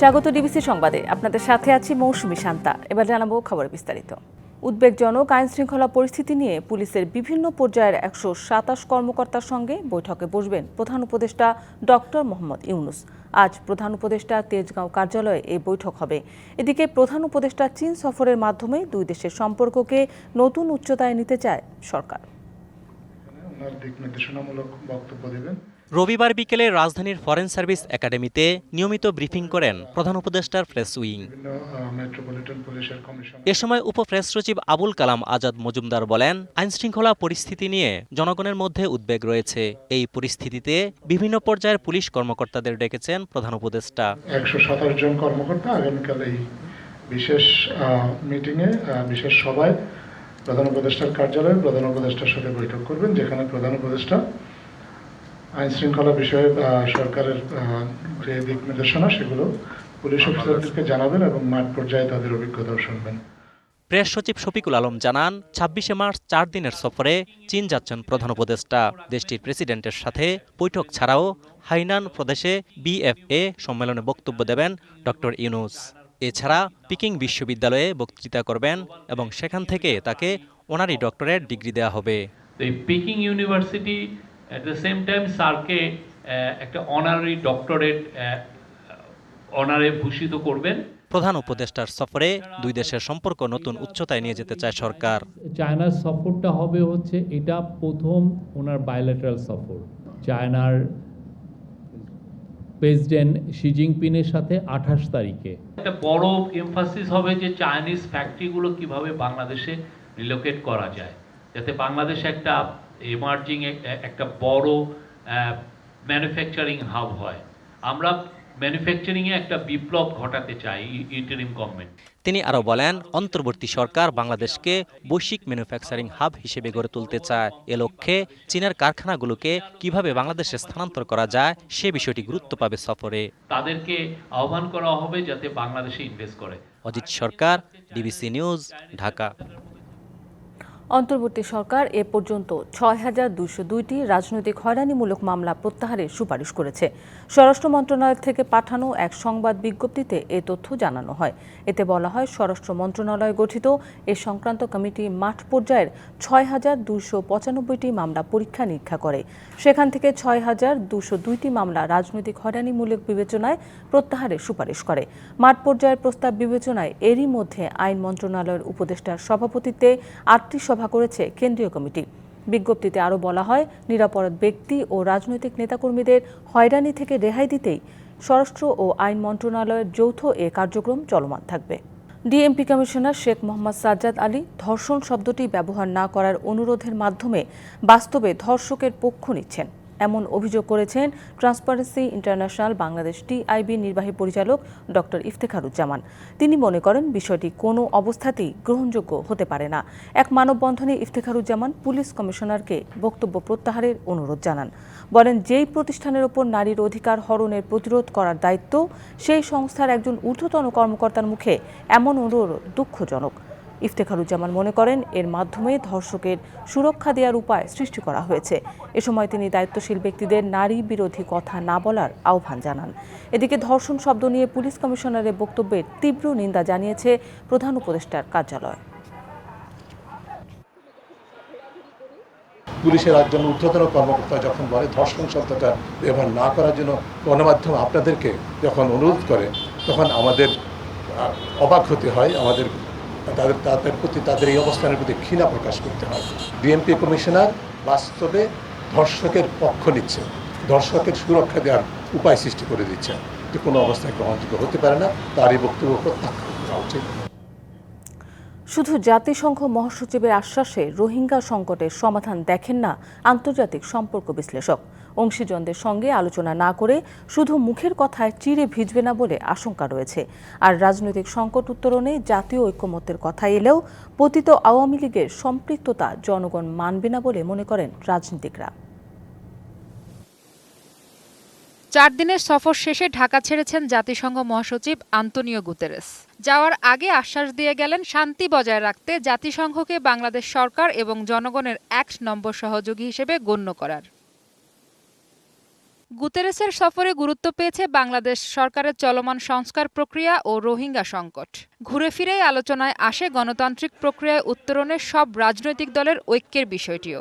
স্বাগত ডিবিসি সংবাদে। আপনাদের সাথে আছি মৌসুমী শান্তা। এবার জানাব খবর বিস্তারিত। উদ্বেগজনক আইন শৃঙ্খলা পরিস্থিতি নিয়ে পুলিশের বিভিন্ন পর্যায়ের একশো সাতাশ কর্মকর্তার সঙ্গে বৈঠকে বসবেন প্রধান উপদেষ্টা ডক্টর মোহাম্মদ ইউনুস। আজ প্রধান উপদেষ্টা তেজগাঁও কার্যালয়ে এই বৈঠক হবে। এদিকে প্রধান উপদেষ্টা চীন সফরের মাধ্যমে দুই দেশের সম্পর্ককে নতুন উচ্চতায় নিতে চায় সরকার। বক্তব্য দেবেন। রবিবার বিকেলে রাজধানীর ফরেন সার্ভিস একাডেমিতে নিয়মিত ব্রিফিং করেন প্রধান উপদেষ্টার প্রেস উইং। এ সময় উপ উপপ্রেস সচিব আবুল কালাম আজাদ মজুমদার বলেন, আইনশৃঙ্খলা পরিস্থিতি নিয়ে জনগণের মধ্যে উদ্বেগ রয়েছে। এই পরিস্থিতিতে বিভিন্ন পর্যায়ের পুলিশ কর্মকর্তাদের ডেকেছেন প্রধান উপদেষ্টা। একশো সাতাশ জন কর্মকর্তা আগামীকাল এই বিশেষ মিটিংয়ে বিশেষ সভায় প্রধান উপদেষ্টার কার্যালয়ে প্রধান উপদেষ্টার সাথে বৈঠক করবেন, যেখানে প্রধান উপদেষ্টা আইন শৃঙ্খলা বিষয়ে সরকারের যে দিক নির্দেশনা সেগুলো পুলিশ অফিসারদেরকে জানাবেন এবং মাঠ পর্যায়ে তাদের অভিজ্ঞতাও শুনবেন। প্রেস সচিব শফিকুল আলম জানান ছাব্বিশে মার্চ চার দিনের সফরে চীন যাচ্ছেন প্রধান উপদেষ্টা। দেশটির প্রেসিডেন্টের সাথে বৈঠক ছাড়াও হাইনান প্রদেশে বিএফএ সম্মেলনে বক্তব্য দেবেন ডক্টর ইউনুস। এছাড়া পিকিং বিশ্ববিদ্যালয়ে বক্তৃতা করবেন এবং সেখান থেকে তাকে অনারি ডক্টরেট ডিগ্রি দেওয়া হবে। এই Peking university at the same time স্যারকে একটা অনারারি ডক্টরেট অনারে ভূষিত করবেন। প্রধান উপদেষ্টার সফরে দুই দেশের সম্পর্ক নতুন উচ্চতায় নিয়ে যেতে চায় সরকার। চায়নার সফরটা হবে হচ্ছে এটা প্রথম ওনার বায়োলেটারাল সফর। চায়নার প্রেসিডেন্ট শি জিনপিংয়ের সাথে আঠাশ তারিখে। একটা বড় এমফাসিস হবে যে চাইনিজ ফ্যাক্টরিগুলো কীভাবে বাংলাদেশে রিলোকেট করা যায় যাতে বাংলাদেশে একটা এমার্জিং একটা বড় ম্যানুফ্যাকচারিং হাব হয়। আমরা ম্যানুফ্যাকচারিংয়ে একটা বিপ্লব ঘটাতে চাই ইন্টারিম গভর্নমেন্ট তিনি আরও বলেন অন্তর্বর্তী সরকার বাংলাদেশকে বৈশ্বিক ম্যানুফ্যাকচারিং হাব হিসেবে গড়ে তুলতে চায়। এ লক্ষ্যে চীনের কারখানাগুলোকে কীভাবে বাংলাদেশে স্থানান্তর করা যায় সে বিষয়টি গুরুত্ব পাবে সফরে। তাদেরকে আহ্বান করা হবে যাতে বাংলাদেশে ইনভেস্ট করে। Ajit Sarkar DBC news Dhaka. অন্তর্বর্তী সরকার এ পর্যন্ত ছয় হাজার দুইশো দুইটি রাজনৈতিক হয়রানিমূলক মামলা প্রত্যাহারের সুপারিশ করেছে। স্বরাষ্ট্র মন্ত্রণালয় থেকে পাঠানো এক সংবাদ বিজ্ঞপ্তিতে এ তথ্য জানানো হয়। এতে বলা হয়, স্বরাষ্ট্র মন্ত্রণালয় গঠিত এ সংক্রান্ত কমিটি মাঠ পর্যায়ের ছয় হাজার দুইশো পঁচানব্বইটি মামলা পরীক্ষা নিরীক্ষা করে। সেখান থেকে ছয় হাজার দুশো দুইটি মামলা রাজনৈতিক হয়রানিমূলক বিবেচনায় প্রত্যাহারের সুপারিশ করে। মাঠ পর্যায়ের প্রস্তাব বিবেচনায় এরই মধ্যে আইন মন্ত্রণালয়ের উপদেষ্টার সভাপতিত্বে আটটি সভা করেছে কেন্দ্রীয় কমিটি। বিজ্ঞপ্তিতে আরও বলা হয় নিরাপরাধ ব্যক্তি ও রাজনৈতিক নেতাকর্মীদের হয়রানি থেকে রেহাই দিতেই স্বরাষ্ট্র ও আইন মন্ত্রণালয়ের যৌথ এ কার্যক্রম চলমান থাকবে। ডিএমপি কমিশনার শেখ মোহাম্মদ সাজ্জাদ আলী ধর্ষণ শব্দটি ব্যবহার না করার অনুরোধের মাধ্যমে বাস্তবে ধর্ষকের পক্ষ নিচ্ছেন। এমন অভিযোগ করেছেন ট্রান্সপারেন্সি ইন্টারন্যাশনাল বাংলাদেশ টিআইবি নির্বাহী পরিচালক ডক্টর ইফতেখারুজ্জামান। তিনি মনে করেন বিষয়টি কোনো অবস্থাতেই গ্রহণযোগ্য হতে পারে না। এক মানববন্ধনে ইফতেখারুজ্জামান পুলিশ কমিশনারকে বক্তব্য প্রত্যাহারের অনুরোধ জানান। বলেন, যেই প্রতিষ্ঠানের ওপর নারীর অধিকার হরণের প্রতিরোধ করার দায়িত্ব, সেই সংস্থার একজন ঊর্ধ্বতন কর্মকর্তার মুখে এমন অনুরোধ দুঃখজনক। ইফতেখারুজ্জামান মনে করেন, এর মাধ্যমে ধর্ষকের সুরক্ষা দেওয়ার উপায় সৃষ্টি করা হয়েছে। এ সময় তিনি দায়িত্বশীল ব্যক্তিদের নারী বিরোধী কথা না বলার আহ্বান জানান। এদিকে ধর্ষণ শব্দ নিয়ে পুলিশ কমিশনারের বক্তব্যের তীব্র নিন্দা জানিয়েছে প্রধান উপদেষ্টার কার্যালয়। পুলিশের একজন ঊর্ধ্বতন কর্মকর্তা যখন বলে ধর্ষণ শব্দটা ব্যবহার না করার জন্য গণমাধ্যম আপনাদেরকে যখন অনুরোধ করে, তখন আমাদের অবাক হতে হয়, আমাদের তাদের তাদের প্রতি, তাদের এই অবস্থানের প্রতি ঘৃণা প্রকাশ করতে হয়। ডিএমপি কমিশনার বাস্তবে ধর্ষকের পক্ষ নিচ্ছে। ধর্ষকের সুরক্ষা দেওয়ার উপায় সৃষ্টি করে দিচ্ছে। যে কোনো অবস্থায় গ্রহণযোগ্য হতে পারে না তার এই বক্তব্য প্রত্যাখ্যান করা উচিত। শুধু জাতিসংঘ মহাসচিবের আশ্বাসে রোহিঙ্গা সংকটের সমাধান দেখেন না আন্তর্জাতিক সম্পর্ক বিশ্লেষক। অংশীজনদের সঙ্গে আলোচনা না করে শুধু মুখের কথায় চিড়ে ভিজবে না বলে আশঙ্কা রয়েছে। আর রাজনৈতিক সংকট উত্তরণে জাতীয় ঐক্যমত্যের কথা এলেও পতিত আওয়ামী লীগের সম্পৃক্ততা জনগণ মানবে না বলে মনে করেন রাজনীতিকরা। চার দিনের সফর শেষে ঢাকা ছেড়েছেন জাতিসংঘ মহাসচিব আন্তনিও গুতেরেস। যাওয়ার আগে আশ্বাস দিয়ে গেলেন, শান্তি বজায় রাখতে জাতিসংঘকে বাংলাদেশ সরকার এবং জনগণের এক নম্বর সহযোগী হিসেবে গণ্য করার। গুতেরেসের সফরে গুরুত্ব পেয়েছে বাংলাদেশ সরকারের চলমান সংস্কার প্রক্রিয়া ও রোহিঙ্গা সংকট। ঘুরে ফিরেই আলোচনায় আসে গণতান্ত্রিক প্রক্রিয়ায় উত্তরণের সব রাজনৈতিক দলের ঐক্যের বিষয়টিও।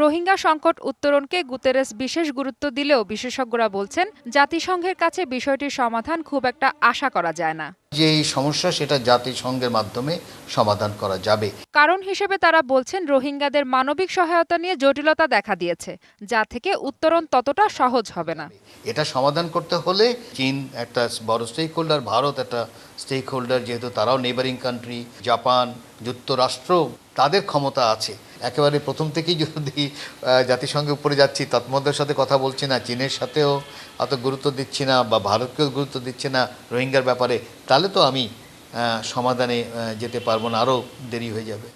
রোহিঙ্গা সংকট উত্তরণকে গুতেরেস বিশেষ গুরুত্ব দিলেও বিশেষজ্ঞরা বলছেন জাতিসংঘের কাছে বিষয়টির সমাধান খুব একটা আশা করা যায় না। যে এই সমস্যা সেটা জাতিসংঘের মাধ্যমে সমাধান করা যাবে। কারণ হিসেবে তারা বলছেন রোহিঙ্গাদের মানবিক সহায়তা নিয়ে জটিলতা দেখা দিয়েছে যা থেকে উত্তরণ ততটা সহজ হবে না। এটা সমাধান করতে হলে চীন একটা বড় স্টেক হোল্ডার ভারত একটা স্টেক হোল্ডার যেহেতু তারাও নেবারিং কান্ট্রি জাপান যুক্তরাষ্ট্র তাদের ক্ষমতা আছে। একেবারে প্রথম থেকেই যদি আহ, জাতিসংঘের উপরে যাচ্ছি তৎমধ্যের সাথে কথা বলছি না চীনের সাথেও অত গুরুত্ব দিচ্ছি না বা ভারতকেও গুরুত্ব দিচ্ছে না রোহিঙ্গার ব্যাপারে তাহলে তো আমি সমাধানে যেতে পারব না আরও দেরি হয়ে যাবে।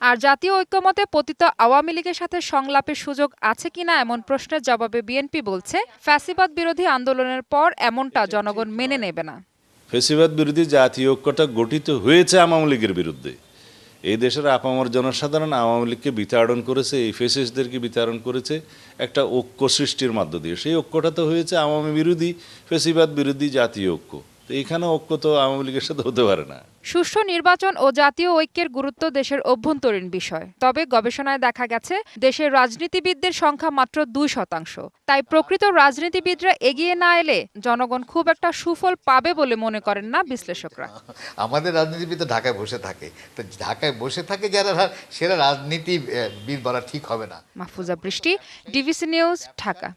আর জাতীয় ঐক্যমতে পতিত আওয়ামী লীগের সাথে সংলাপের সুযোগ আছে কিনা এমন প্রশ্নের জবাবে বিএনপি বলছে ফ্যাসিবাদ বিরোধী আন্দোলনের পর এমনটা জনগণ মেনে নেবে না। ফেসিবাদ বিরোধী জাতীয় ঐক্যটা গঠিত হয়েছে আওয়ামী লীগের বিরুদ্ধে। এই দেশের আপামর জনসাধারণ আওয়ামী লীগকে বিতাড়ন করেছে, এই ফেসিসদেরকে বিতাড়ন করেছে, একটা ঐক্য সৃষ্টির মধ্য দিয়ে। সেই ঐক্যটা তো হয়েছে আওয়ামী বিরোধী, ফেসিবাদ বিরোধী জাতীয় ঐক্য। তো এখানে ঐক্য তো আওয়ামী লীগের সাথে হতে পারে না। সুষ্ঠু নির্বাচন ও জাতীয় ঐক্যের গুরুত্ব দেশের অভ্যন্তরীণ বিষয়। তবে গবেষণায় দেখা গেছে দেশের রাজনীতিবিদদের সংখ্যা মাত্র দুই শতাংশ। তাই প্রকৃত রাজনীতিবিদরা এগিয়ে না এলে জনগণ খুব একটা সুফল পাবে বলে মনে করেন না বিশ্লেষকরা। আমাদের রাজনীতিবিদ তো ঢাকায় বসে থাকে। তো ঢাকায় বসে থাকে যারা সেরা রাজনীতিবিদ বলা ঠিক হবে না। মাহফুজা বৃষ্টি ডিভিসি নিউজ ঢাকা।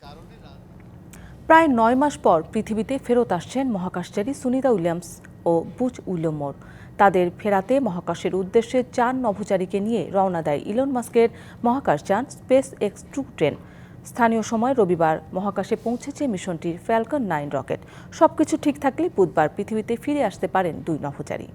প্রায় নয় মাস পর পৃথিবীতে ফেরত আসছেন মহাকাশচারী সুনিতা উইলিয়ামস। ও বুচ উইলমোর তাদের ফেরাতে মহাকাশের উদ্দেশ্যে চার নভোচারীকে নিয়ে রওনা দেয় ইলন মাস্কের মহাকাশযান স্পেস এক্স টু ট্রেন। স্থানীয় সময় রবিবার মহাকাশে পৌঁছেছে মিশনটির ফ্যালকন নাইন রকেট। সবকিছু ঠিক থাকলে বুধবার পৃথিবীতে ফিরে আসতে পারেন দুই নভোচারী।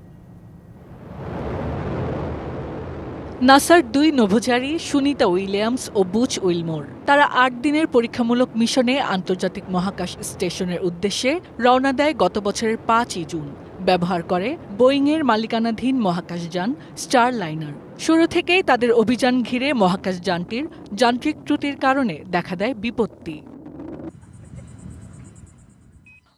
নাসার দুই নভোচারী সুনিতা উইলিয়ামস ও বুচ উইলমোর, তারা আট দিনের পরীক্ষামূলক মিশনে আন্তর্জাতিক মহাকাশ স্টেশনের উদ্দেশ্যে রওনা দেয় গত বছরের পাঁচই জুন। ব্যবহার করে বোয়িংয়ের মালিকানাধীন মহাকাশযান স্টার লাইনার শুরু থেকেই তাদের অভিযান ঘিরে মহাকাশযানটির যান্ত্রিক ত্রুটির কারণে দেখা দেয় বিপত্তি।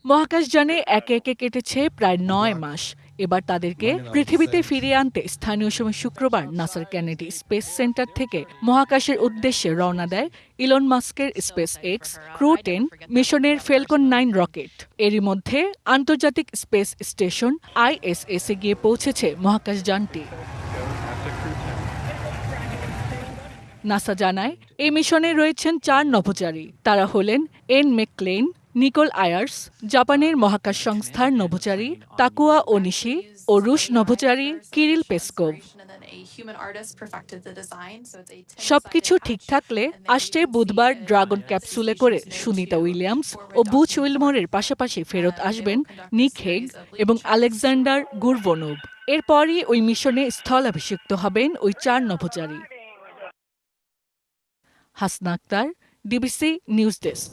মহাকাশযানে একে একে কেটেছে প্রায় নয় মাস। এবার তাদেরকে পৃথিবীতে ফিরিয়ে আনতে স্থানীয় সময় শুক্রবার নাসার ক্যানেডি স্পেস সেন্টার থেকে মহাকাশের উদ্দেশ্যে রওনা দেয় ইলন মাস্কের স্পেস এক্স ক্রু টেন মিশনের ফেলকন নাইন রকেট। এরই মধ্যে আন্তর্জাতিক স্পেস স্টেশন আইএসএস এ গিয়ে পৌঁছেছে মহাকাশযানটি নাসা জানায় এই মিশনে রয়েছেন চার নভোচারী। তারা হলেন এন মেকলেন নিকোল আয়ার্স, জাপানের মহাকাশ সংস্থার নভোচারী তাকুয়া ওনিশি ও রুশ নভোচারী কিরিল পেসকোভ। সবকিছু ঠিক থাকলে আসছে বুধবার ড্রাগন ক্যাপসুলে করে সুনিতা উইলিয়ামস ও বুচ উইলমোরের পাশাপাশি ফেরত আসবেন নিক হেগ এবং আলেকজান্ডার গুরভনোভ এরপরই ওই মিশনে স্থলাভিষিক্ত হবেন ওই চার নভোচারী। Hasna Akter, DBC news desk.